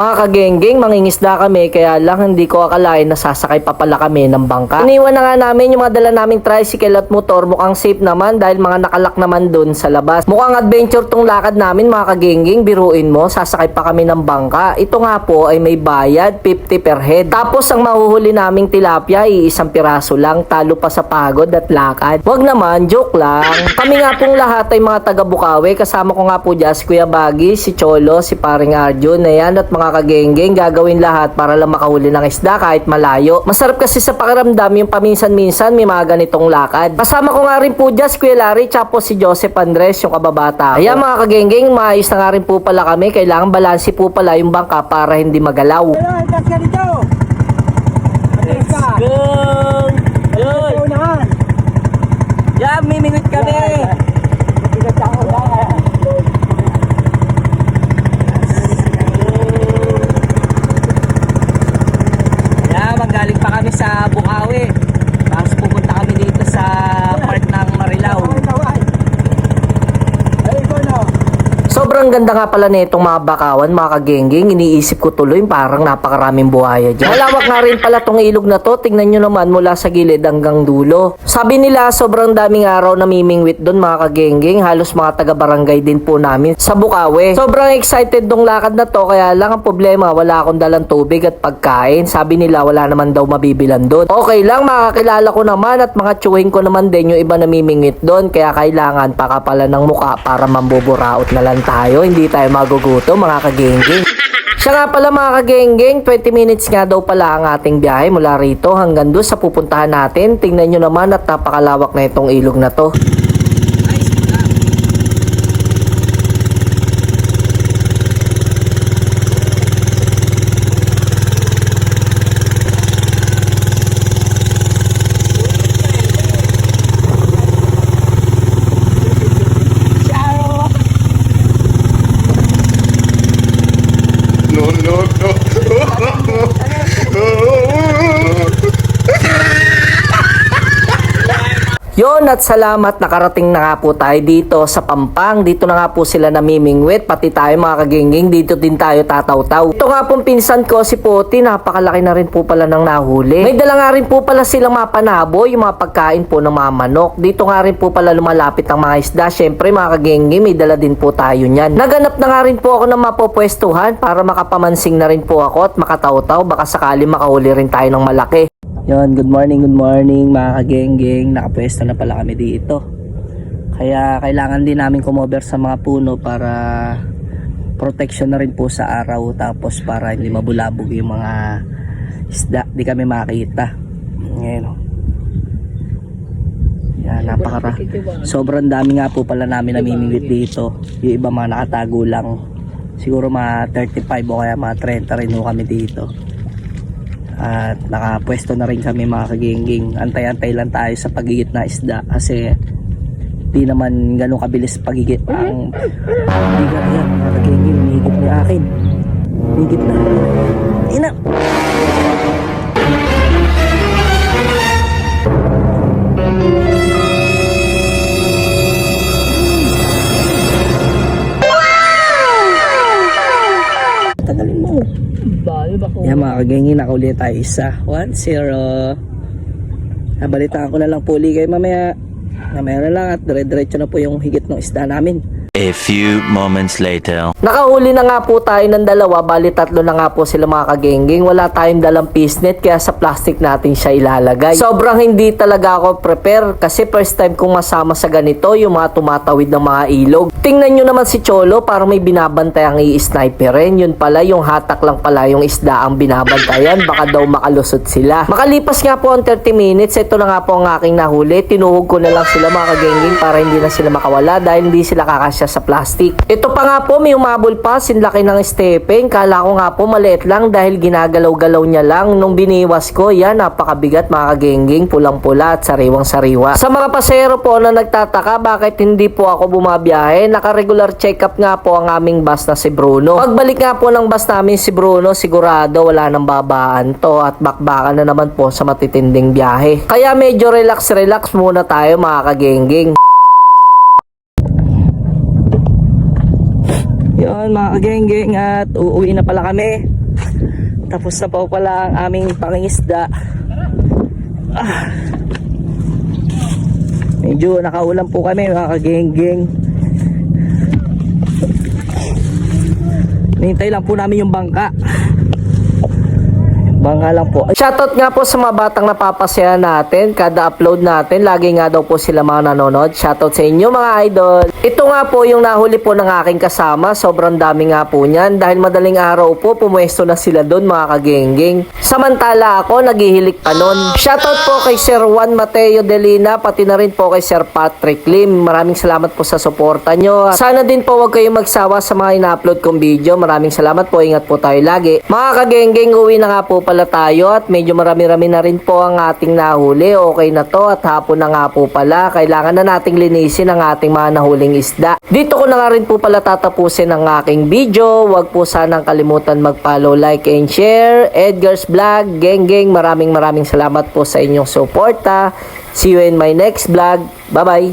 Mga kagenggeng, mangingisda kami kaya lang hindi ko akalain na sasakay pa pala kami ng bangka. Iniwan na nga namin yung mga dala naming tricycle at motor mukhang safe naman dahil mga nakalak naman dun sa labas. Mukhang adventure tong lakad namin mga kagenggeng, biruin mo, sasakay pa kami ng bangka. Ito nga po ay may bayad, 50 per head. Tapos ang mahuhuli naming tilapia ay isang piraso lang, talo pa sa pagod at lakad. Wag naman, joke lang. Kami nga pong lahat ay mga taga Bukawi, kasama ko nga po dyan si Kuya Bagi, si Cholo, si Paring Arjun, ayan at mga kagenggeng gagawin lahat para lang makahuli ng isda kahit malayo. Masarap kasi sa pakiramdam yung paminsan-minsan may mga ganitong lakad. Kasama ko nga rin po dyan si Kuya Larry tsaka si Joseph Andres yung kababata. Ayan mga kagenggeng, maayos na nga rin po pala kami. Kailangan balansi po pala yung bangka para hindi magalaw. Let's Go! Unahan. Yeah, mimingwit kami! Bigat ako lang. Yeah, magaling pa kami sa Bukawi. Tapos pupunta kami dito sa part ng Marilao. Ay, tawad. Ay, ikaw na. Sobrang ganda nga pala nitong mga bakawan, mga kagengging. Iniisip ko tuloy parang napakaraming buhaya dyan. Malawak nga rin pala tong ilog na to. Tingnan nyo naman mula sa gilid hanggang dulo. Sabi nila sobrang daming araw na mimingwit doon mga kagengging. Halos mga taga-barangay din po namin sa Bukawi. Sobrang excited dong lakad na to. Kaya lang ang problema, wala akong dalang tubig at pagkain. Sabi nila wala naman daw mabibilan doon. Okay lang, makakilala ko naman at mga tsuhin ko naman din yung iba namimingwit doon. Kaya kailangan pakapala ng muka para mambuburaot na lang tayo. Hindi tayo magugutom mga kagengging. Siya nga pala mga kagenggeng, 20 minutes nga daw pala ang ating biyahe mula rito hanggang doon sa pupuntahan natin. Tingnan nyo naman at napakalawak na itong ilog na to. Yon at salamat nakarating na nga po tayo dito sa Pampang. Dito na nga po sila namimingwit. Pati tayo mga kagingging dito din tayo tataw-taw. Ito nga pong pinsan ko si Poti. Napakalaki na rin po pala ng nahuli. May dala nga rin po pala silang mga panabo. Yung mga pagkain po ng mga manok. Dito nga rin po pala lumalapit ang mga isda. Syempre mga kagingging may dala din po tayo niyan. Naganap na nga rin po ako ng mapopwestuhan para makapamansing na rin po ako at makataw-taw. Baka sakali makahuli rin tayo ng malaki. Yon, good morning, good morning mga kagenggeng. Nakapwesto na pala kami dito. Kaya kailangan din namin kumover sa mga puno para protection na rin po sa araw tapos para hindi mabulabog yung mga isda. Di kami makita. Ngayon. oh. Yan, napakara. Sobrang dami nga po pala namin namimingwit dito. Yung iba mga nakatago lang. Siguro mga 35 o kaya mga 30 rin kami dito at nakapwesto na rin kami mga kagingging. Antay-antay lang tayo sa pagigit na isda kasi di naman ganun kabilis pagigit ang ka yan mga kagingging umigit ni akin. Umigit na yan mga kagengi, nakauli tayo isa. 1-0. Nabalitaan ko na lang puli kayo mamaya. Mamaya na lang at dire-diretso na po yung higit ng isda namin. A few moments later. Nakahuli na nga po tayo ng dalawa, bali tatlo na nga po sila mga kagengging. Wala tayong dalang pisnet kaya sa plastic natin siya ilalagay. Sobrang hindi talaga ako prepare kasi first time kong masama sa ganito yung mga tumatawid ng mga ilog. Tingnan nyo naman si Cholo parang may binabantay ang i-sniperin. Yun pala yung hatak lang pala yung isda ang binabantayan. Baka daw makalusot sila. Makalipas nga po ang 30 minutes, ito na nga po ang aking nahuli. Tinuhog ko na lang sila mga kagengging para hindi na sila makawala dahil hindi sila kakasya sa plastic. Ito pa nga po, may umabol pa, sinlaki ng stepping. Kala ko nga po maliit lang dahil ginagalaw-galaw niya lang. Nung biniwas ko, yan, napakabigat mga kagengging, pulang-pula at sariwang-sariwa. Sa mga pasero po na nagtataka, bakit hindi po ako bumabiyahe? Naka-regular check-up nga po ang aming bus na si Bruno. Pagbalik nga po ng bus namin si Bruno, sigurado wala nang babaan to at bakbakan na naman po sa matitinding biyahe. Kaya medyo relax-relax muna tayo mga kagengging. Yun mga kagenggeng at uuwi na pala kami. Tapos na po pala ang aming pangingisda. Ah. Medyo nakaulan po kami mga kagenggeng. Nintay lang po namin yung bangka. Bangka lang po. Shoutout nga po sa mga batang napapasaya natin. Kada upload natin, lagi nga daw po sila mga nanonood. Shoutout sa inyo mga idol. Ito nga po yung nahuli po ng aking kasama. Sobrang dami nga po niyan. Dahil madaling araw po, pumuesto na sila doon mga kagengging. Samantala ako, naghihilik pa nun. Shoutout po kay Sir Juan Mateo Delina, pati na rin po kay Sir Patrick Lim. Maraming salamat po sa suporta nyo. Sana din po huwag kayong magsawa sa mga ina-upload kong video. Maraming salamat po. Ingat po tayo lagi. Mga kagengging, uwi na nga po pala tayo at medyo marami-rami na rin po ang ating nahuli. Okay na to at hapon na nga po pala. Kailangan na nating linisin ang ating mga nahuling isda. Dito ko na nga rin po pala tatapusin ang aking video. Huwag po sanang kalimutan mag-follow, like, and share. Edgar's Vlog, Geng Geng, maraming maraming salamat po sa inyong suporta. See you in my next vlog. Bye-bye!